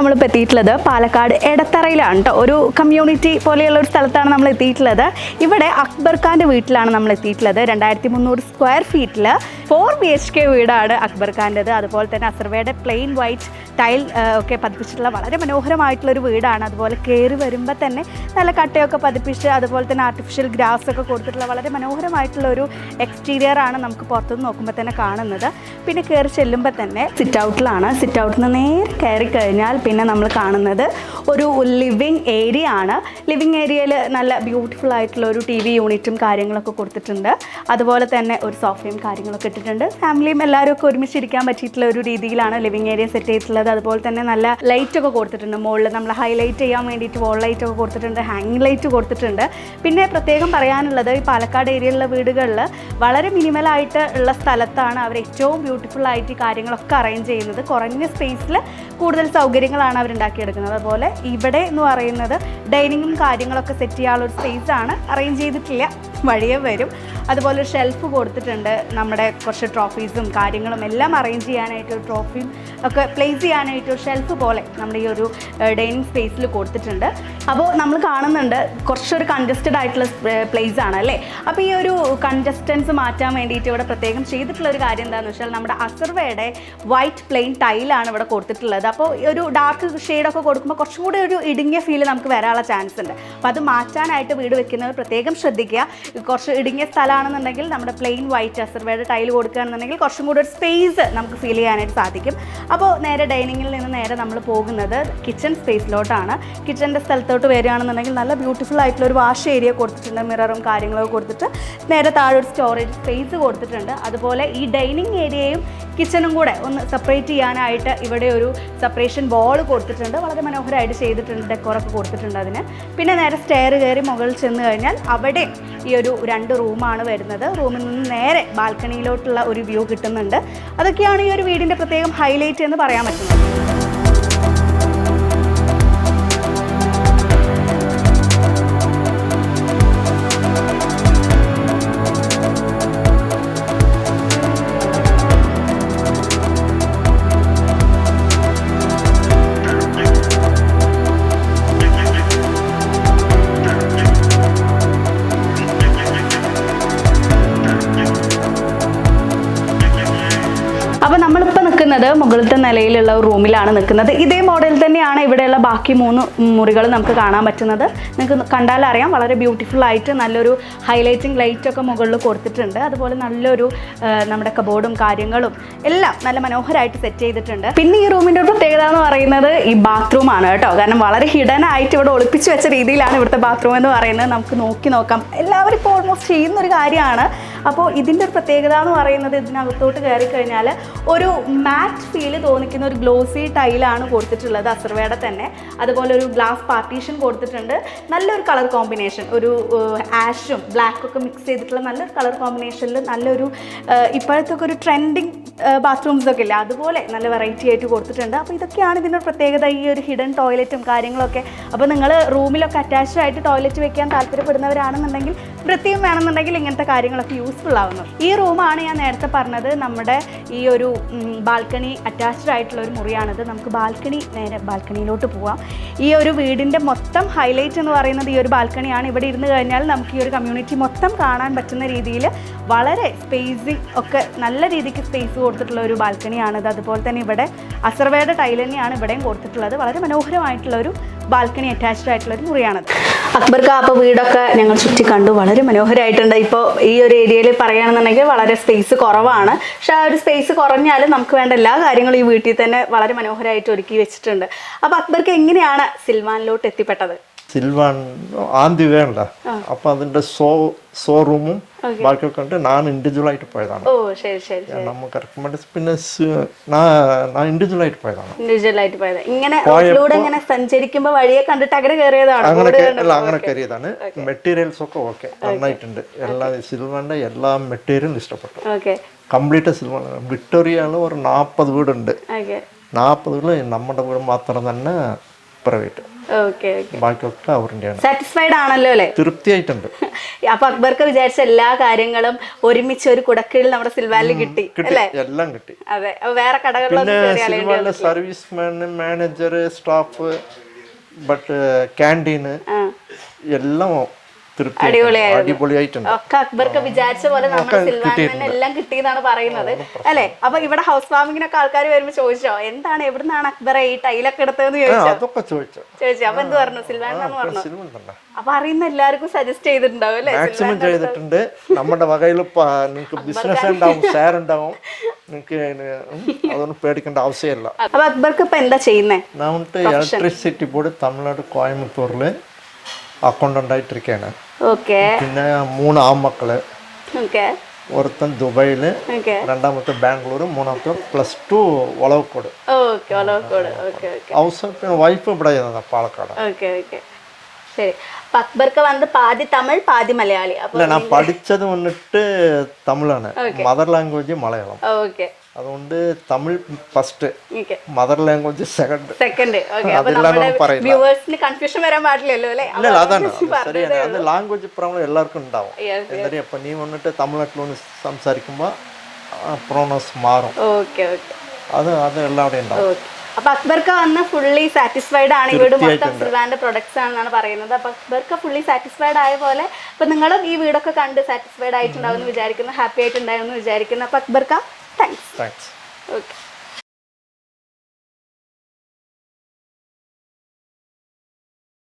നമ്മളിപ്പോൾ എത്തിയിട്ടുള്ളത് പാലക്കാട് എടത്തറയിലാണ് കേട്ടോ ഒരു കമ്മ്യൂണിറ്റി പോലെയുള്ള ഒരു സ്ഥലത്താണ് നമ്മൾ എത്തിയിട്ടുള്ളത്. ഇവിടെ അക്ബർ ഖാന്റെ വീട്ടിലാണ് നമ്മൾ എത്തിയിട്ടുള്ളത്. രണ്ടായിരത്തി മുന്നൂറ് സ്ക്വയർ ഫീറ്റിൽ ഫോർ ബി എച്ച് കെ വീടാണ് അക്ബർ ഖാന്റെത്. അതുപോലെ തന്നെ അസർവയുടെ പ്ലെയിൻ വൈറ്റ് ടൈൽ ഒക്കെ പതിപ്പിച്ചിട്ടുള്ള വളരെ മനോഹരമായിട്ടുള്ളൊരു വീടാണ്. അതുപോലെ കയറി വരുമ്പോൾ തന്നെ നല്ല കട്ടയൊക്കെ പതിപ്പിച്ച് അതുപോലെ തന്നെ ആർട്ടിഫിഷ്യൽ ഗ്രാസ് ഒക്കെ കൊടുത്തിട്ടുള്ള വളരെ മനോഹരമായിട്ടുള്ള ഒരു എക്സ്റ്റീരിയർ ആണ് നമുക്ക് പുറത്തുനിന്ന് നോക്കുമ്പോൾ തന്നെ കാണുന്നത്. പിന്നെ കയറി ചെല്ലുമ്പോൾ തന്നെ സിറ്റ് ഔട്ടിലാണ് സിറ്റ് ഔട്ടിൽ നിന്ന് നേരെ കയറി കഴിഞ്ഞാൽ പിന്നെ നമ്മൾ കാണുന്നത് ഒരു ലിവിങ് ഏരിയ ആണ്. ലിവിങ് ഏരിയയിൽ നല്ല ബ്യൂട്ടിഫുൾ ആയിട്ടുള്ള ഒരു ടി വി യൂണിറ്റും കാര്യങ്ങളൊക്കെ കൊടുത്തിട്ടുണ്ട്. അതുപോലെ തന്നെ ഒരു സോഫയും കാര്യങ്ങളൊക്കെ ഇട്ടിട്ടുണ്ട്. ഫാമിലിയും എല്ലാവരും ഒക്കെ ഒരുമിച്ച് ഇരിക്കാൻ പറ്റിയിട്ടുള്ള ഒരു രീതിയിലാണ് ലിവിങ് ഏരിയ സെറ്റ് ചെയ്തിട്ടുള്ളത്. അതുപോലെ തന്നെ നല്ല ലൈറ്റ് ഒക്കെ കൊടുത്തിട്ടുണ്ട്. മുകളിൽ നമ്മൾ ഹൈലൈറ്റ് ചെയ്യാൻ വേണ്ടിയിട്ട് വോൾ ലൈറ്റ് ഒക്കെ കൊടുത്തിട്ടുണ്ട്. ഹാങ്ങിങ് ലൈറ്റ് കൊടുത്തിട്ടുണ്ട്. പിന്നെ പ്രത്യേകം പറയാനുള്ളത് ഈ പാലക്കാട് ഏരിയയിലുള്ള വീടുകളിൽ വളരെ മിനിമലായിട്ട് ഉള്ള സ്ഥലത്താണ് അവർ ഏറ്റവും ബ്യൂട്ടിഫുൾ ആയിട്ട് ഈ കാര്യങ്ങളൊക്കെ അറേഞ്ച് ചെയ്യുന്നത്. കുറഞ്ഞ സ്പേസിൽ കൂടുതൽ സൗകര്യങ്ങളാണ് അവർ ഉണ്ടാക്കിയെടുക്കുന്നത്. അതുപോലെ ഇവിടെ എന്ന് പറയുന്നത് ഡൈനിങ്ങും കാര്യങ്ങളൊക്കെ സെറ്റ് ചെയ്യാനുള്ള ഒരു സ്പേസ് ആണ്. അറേഞ്ച് ചെയ്തിട്ടില്ല. വഴിയെ വരും. അതുപോലെ ഷെൽഫ് കൊടുത്തിട്ടുണ്ട് നമ്മുടെ കുറച്ച് ട്രോഫീസും കാര്യങ്ങളും എല്ലാം അറേഞ്ച് ചെയ്യാനായിട്ട് ട്രോഫിയും ഒക്കെ പ്ലേസ് ചെയ്യാനായിട്ട് ഷെൽഫ് പോലെ നമ്മുടെ ഈ ഒരു ഡൈനിങ് സ്പേസിൽ കൊടുത്തിട്ടുണ്ട്. അപ്പോൾ നമ്മൾ കാണുന്നുണ്ട് കുറച്ചൊരു കൺജസ്റ്റഡ് ആയിട്ടുള്ള പ്ലേസ് ആണ് അല്ലേ? അപ്പോൾ ഈ ഒരു കൺജസ്റ്റൻസ് മാറ്റാൻ വേണ്ടിയിട്ട് ഇവിടെ പ്രത്യേകം ചെയ്തിട്ടുള്ള ഒരു കാര്യം എന്താണെന്ന് വെച്ചാൽ നമ്മുടെ അസർവയുടെ വൈറ്റ് പ്ലെയിൻ ടൈലാണ് ഇവിടെ കൊടുത്തിട്ടുള്ളത്. അപ്പോൾ ഈ ഒരു ഡാർക്ക് ഷെയ്ഡൊക്കെ കൊടുക്കുമ്പോൾ കുറച്ചും കൂടി ഒരു ഇടുങ്ങിയ ഫീൽ നമുക്ക് വരാനുള്ള ചാൻസ് ഉണ്ട്. അപ്പോൾ അത് മാറ്റാനായിട്ട് വീട് വെക്കുന്നത് പ്രത്യേകം ശ്രദ്ധിക്കുക. കുറച്ച് ഇടുങ്ങിയ സ്ഥലമാണെന്നുണ്ടെങ്കിൽ നമ്മുടെ പ്ലെയിൻ വൈറ്റ് അസർവേഡ് ടൈൽ കൊടുക്കുകയാണെന്നുണ്ടെങ്കിൽ കുറച്ചും കൂടി ഒരു സ്പേസ് നമുക്ക് ഫീൽ ചെയ്യാനായിട്ട് സാധിക്കും. അപ്പോൾ നേരെ ഡൈനിങ്ങിൽ നിന്ന് നേരെ നമ്മൾ പോകുന്നത് കിച്ചൺ സ്പേസിലോട്ടാണ് കിച്ചന്റെ സ്ഥലത്തോട്ട് വരികയാണെന്നുണ്ടെങ്കിൽ നല്ല ബ്യൂട്ടിഫുൾ ആയിട്ടുള്ള ഒരു വാഷ് ഏരിയ കൊടുത്തിട്ടുണ്ട്. മിററും കാര്യങ്ങളൊക്കെ കൊടുത്തിട്ട് നേരെ താഴെ ഒരു സ്റ്റോറേജ് സ്പേസ് കൊടുത്തിട്ടുണ്ട്. അതുപോലെ ഈ ഡൈനിങ് ഏരിയയും കിച്ചണും കൂടെ ഒന്ന് സെപ്പറേറ്റ് ചെയ്യാനായിട്ട് ഇവിടെ ഒരു സെപ്പറേഷൻ ബോൾ കൊടുത്തിട്ടുണ്ട്. വളരെ മനോഹരമായിട്ട് ചെയ്തിട്ടുണ്ട്. ഡെക്കോറൊക്കെ കൊടുത്തിട്ടുണ്ട് അതിന്. പിന്നെ നേരെ സ്റ്റെയർ കയറി മുകളിൽ ചെന്ന് കഴിഞ്ഞാൽ അവിടെ ഈ ഒരു രണ്ട് റൂമാണ് വരുന്നത്. റൂമിൽ നിന്ന് നേരെ ബാൽക്കണിയിലോട്ടുള്ള ഒരു വ്യൂ കിട്ടുന്നുണ്ട്. അതൊക്കെയാണ് ഈ ഒരു വീടിന്റെ പ്രത്യേകം ഹൈലൈറ്റ് എന്ന് പറയാൻ പറ്റുന്നത്. അപ്പോൾ നമ്മളിപ്പോൾ നിൽക്കുന്നത് മുകളിലത്തെ നിലയിലുള്ള റൂമിലാണ് നിൽക്കുന്നത്. ഇതേ മോഡൽ തന്നെയാണ് ഇവിടെയുള്ള ബാക്കി മൂന്ന് മുറികൾ നമുക്ക് കാണാൻ പറ്റുന്നത്. നിങ്ങൾക്ക് കണ്ടാൽ അറിയാം വളരെ ബ്യൂട്ടിഫുൾ ആയിട്ട് നല്ലൊരു ഹൈലൈറ്റിംഗ് ലൈറ്റ് ഒക്കെ മുകളിൽ കൊടുത്തിട്ടുണ്ട്. അതുപോലെ നല്ലൊരു നമ്മുടെ കബോർഡും കാര്യങ്ങളും എല്ലാം നല്ല മനോഹരമായിട്ട് സെറ്റ് ചെയ്തിട്ടുണ്ട്. പിന്നെ ഈ റൂമിന്റെ ഒരു പ്രത്യേകത എന്ന് പറയുന്നത് ഈ ബാത്റൂം ആണ് കേട്ടോ. കാരണം വളരെ ഹിഡൻ ആയിട്ട് ഇവിടെ ഒളിപ്പിച്ച് വെച്ച രീതിയിലാണ് ഇവിടുത്തെ ബാത്റൂം എന്ന് പറയുന്നത്. നമുക്ക് നോക്കി നോക്കാം. എല്ലാവരും ഇപ്പോൾ ഓൾമോസ്റ്റ് ചെയ്യുന്ന ഒരു കാര്യമാണ്. അപ്പോൾ ഇതിന്റെ ഒരു പ്രത്യേകത എന്ന് പറയുന്നത് ഇതിനകത്തോട്ട് കയറി കഴിഞ്ഞാൽ ഒരു മാറ്റ് ഫീൽ തോന്നിക്കുന്ന ഒരു ഗ്ലോസി ടൈലാണ് കൊടുത്തിട്ടുള്ളത് അസർവയുടെ തന്നെ. അതുപോലെ ഒരു ഗ്ലാസ് പാർട്ടീഷൻ കൊടുത്തിട്ടുണ്ട്. നല്ലൊരു കളർ കോമ്പിനേഷൻ. ഒരു ആഷും ബ്ലാക്കും ഒക്കെ മിക്സ് ചെയ്തിട്ടുള്ള നല്ലൊരു കളർ കോമ്പിനേഷനിൽ നല്ലൊരു ഇപ്പോഴത്തെ ഒരു ട്രെൻഡിങ് ബാത്റൂംസ് ഒക്കെ ഇല്ലേ? അതുപോലെ നല്ല വെറൈറ്റി ആയിട്ട് കൊടുത്തിട്ടുണ്ട്. അപ്പോൾ ഇതൊക്കെയാണ് ഇതിന്റെ പ്രത്യേകത ഈ ഒരു ഹിഡൻ ടോയ്ലറ്റും കാര്യങ്ങളൊക്കെ. അപ്പോൾ നിങ്ങൾ റൂമിലൊക്കെ അറ്റാച്ച്ഡ് ആയിട്ട് ടോയ്ലറ്റ് വെക്കാൻ താല്പര്യപ്പെടുന്നവരാണെന്നുണ്ടെങ്കിൽ വൃത്തിയും വേണമെന്നുണ്ടെങ്കിൽ ഇങ്ങനത്തെ കാര്യങ്ങളൊക്കെ യൂസ്ഫുൾ ആവുന്നു. ഈ റൂമാണ് ഞാൻ നേരത്തെ പറഞ്ഞത് നമ്മുടെ ഈ ഒരു ബാൽക്കണി അറ്റാച്ച്ഡ് ആയിട്ടുള്ള ഒരു മുറിയാണിത്. നമുക്ക് ബാൽക്കണി നേരെ ബാൽക്കണിയിലോട്ട് പോവാം. ഈ ഒരു വീടിന്റെ മൊത്തം ഹൈലൈറ്റ് എന്ന് പറയുന്നത് ഈ ഒരു ബാൽക്കണിയാണ് ഇവിടെ ഇരുന്ന് കഴിഞ്ഞാൽ നമുക്ക് ഈ ഒരു കമ്മ്യൂണിറ്റി മൊത്തം കാണാൻ പറ്റുന്ന രീതിയിൽ വളരെ സ്പേസിങ് ഒക്കെ നല്ല രീതിക്ക് സ്പേസ് കൊടുത്തിട്ടുള്ള ഒരു ബാൽക്കണിയാണിത് അതുപോലെ തന്നെ ഇവിടെ അസർവയുടെ ടൈൽ തന്നെയാണ് ഇവിടെയും കൊടുത്തിട്ടുള്ളത്. വളരെ മനോഹരമായിട്ടുള്ള ഒരു ബാൽക്കണി അറ്റാച്ച്ഡ് ആയിട്ടുള്ള ഒരു മുറിയാണത്. അക്ബർ കാ വീടൊക്കെ ഞങ്ങൾ ചുറ്റി കണ്ടു. വളരെ മനോഹരമായിട്ടുണ്ട് ഇപ്പോൾ ഈ ഒരു ഏരിയയിൽ പറയുകയാണെന്നുണ്ടെങ്കിൽ വളരെ സ്പേസ് കുറവാണ്. പക്ഷെ ആ ഒരു സ്പേസ് കുറഞ്ഞാലും നമുക്ക് വേണ്ട എല്ലാ കാര്യങ്ങളും ഈ വീട്ടിൽ തന്നെ വളരെ മനോഹരമായിട്ട് ഒരുക്കി വെച്ചിട്ടുണ്ട്. അപ്പോൾ അക്ബർക്ക് എങ്ങനെയാണ് സിൽവാനിലോട്ട് എത്തിപ്പെട്ടത്? സിൽവാൻ ആന്തി വേണ്ട അപ്പൊ അതിന്റെ ഷോ ഷോറൂമും ബാക്കിയൊക്കെ കണ്ട് ഞാൻ ഇൻഡിവിജ്വൽ ആയിട്ട് പോയതാണ്. ഓ ശരി ശരി നമുക്ക് റെക്കമെൻഡ് പിന്നെ ഞാൻ ആയിട്ട് പോയതാണ്. ഇൻഡിവിജ്വൽ ആയിട്ട് പോയത് ഇങ്ങനെ റോഡിലൂടെ ഇങ്ങനെ സഞ്ചരിക്കുമ്പോൾ വഴിയെ കണ്ടിട്ട് അങ്ങനെ കയറിയതാണ് അങ്ങനെ അല്ല അങ്ങനെ കയറിയതാണ്. മെറ്റീരിയൽസ് ഒക്കെ ഓക്കെ. നന്നായിട്ടുണ്ട്. എല്ലാ സിൽവറിന്റെ എല്ലാ മെറ്റീരിയലും ഇഷ്ടപ്പെട്ടു. ഓക്കെ. കംപ്ലീറ്റ് സിൽവർ വിക്ടോറിയയിൽ ഒരു നാൽപ്പത് വീടുണ്ട്. നാൽപ്പത് വീട് നമ്മുടെ വീട് മാത്രം തന്നെ പ്രൈവറ്റ് ബാക്കിയൊക്കെ അവരുടെയാണ് സാറ്റിസ്ഫൈഡ് ആണല്ലോ അല്ലേ? തൃപ്തിയായിട്ടുണ്ട്. അപ്പൊ അക്ബർക്ക് വിചാരിച്ച എല്ലാ കാര്യങ്ങളും ഒരുമിച്ച് ഒരു കുടക്കീഴിൽ നമ്മുടെ സിൽവാലിൽ കിട്ടി അല്ലേ? എല്ലാം കിട്ടി. അതെ. വേറെ കടകളിലൊന്നും സർവീസ് മാനേജർ സ്റ്റാഫ് ബട്ട് ക്യാന്റീന് എല്ലാം. അടിപൊളിയായിട്ടുണ്ട്. ഒക്കെ അക്ബർക്ക് വിചാരിച്ച പോലെ നമ്മുടെ സിൽവാനിന് എല്ലാം കിട്ടിയെന്നാണ് പറയുന്നത്. അല്ലെ? അപ്പൊ ഇവിടെ ഹൗസ് ഫാമിങ്ങിനൊക്കെ ആൾക്കാർ വരുമ്പോ ചോദിച്ചോ എന്താണ് എവിടുന്നാണ് അക്ബറെ ഈ ടൈലൊക്കെ എടുത്തതെന്ന് ചോദിച്ചോ? ചോദിച്ചു. അപ്പൊ എന്ത് പറഞ്ഞു? സിൽവാനെന്ന് പറഞ്ഞു. അപ്പൊ അറിയുന്ന എല്ലാവർക്കും സജസ്റ്റ് ചെയ്തിട്ടുണ്ടാവും അല്ലെ? മാക്സിമം ചെയ്തിട്ടുണ്ട്. നമ്മുടെ വകയിൽ നിങ്ങൾക്ക് ബിസിനസ് ഉണ്ടാവും ഷെയർ ഉണ്ടാവും. നിങ്ങൾക്ക് അതൊന്നും പേടിക്കേണ്ട ആവശ്യമില്ല. അപ്പൊ അക്ബർക്ക് ഇപ്പൊ എന്താ ചെയ്യുന്നത് നമ്മുടെ ഇലക്ട്രിസിറ്റി ബോർഡ് തമിഴ്നാട് കോയമ്പത്തൂരിൽ അക്കൗണ്ടൻ്റ് ആയിട്ടിരിക്കുകയാണ് പിന്നെ മൂന്ന് ആൺമക്കള് ഒരുത്തൻ ദുബായില് രണ്ടാമത്തെ ബാംഗ്ലൂർ മൂന്നാമത്തെ plus two Olavakkode housewife ഇവിടെ പാലക്കാട് ശരി അക്ബർക്ക് വന്ന് പാതി തമിഴ് പാതി മലയാളി അല്ല ഞാൻ പഠിച്ചത് വന്നിട്ട് തമിഴാണ് മദർ ലാംഗ്വേജ് മലയാളം ഓക്കെ അതുകൊണ്ട് Tamil first mother language second second വ്യൂവേഴ്സിന് confusion വരാൻ പാടില്ലല്ലോ അല്ലേ? ഇല്ല അതാണ്. അത് ശരിയാണ്. അത് ലാംഗ്വേജ് പ്രോബ്ലം എല്ലാവർക്കും ഉണ്ടാവും. എന്തായാലും എന്താ ഇപ്പം നീ വന്നിട്ട് തമിഴ്നാട്ടിൽ വന്ന് സംസാരിക്കുമ്പോൾ പ്രോണസ് മാറും. ഓക്കെ ഓക്കെ അത് അത് എല്ലാവിടെയും ഉണ്ടാവും. അപ്പൊ അക്ബർക്ക് വന്ന് ഫുള്ളി സാറ്റിസ്ഫൈഡ് ആണ്. വീട് മൊത്തം സിൽവാന്റെ പ്രൊഡക്ട്സ് ആണെന്നാണ് പറയുന്നത്. അപ്പൊ അക്ബർക്ക് ഫുള്ളി സാറ്റിസ്ഫൈഡ് ആയ പോലെ അപ്പൊ നിങ്ങളും ഈ വീടൊക്കെ കണ്ട് സാറ്റിസ്ഫൈഡ് ആയിട്ടുണ്ടാവും എന്ന് വിചാരിക്കുന്നു ഹാപ്പി ആയിട്ടുണ്ടാവും എന്ന് വിചാരിക്കുന്നു. അപ്പൊ അക്ബർക്ക Thanks. Thanks. Okay.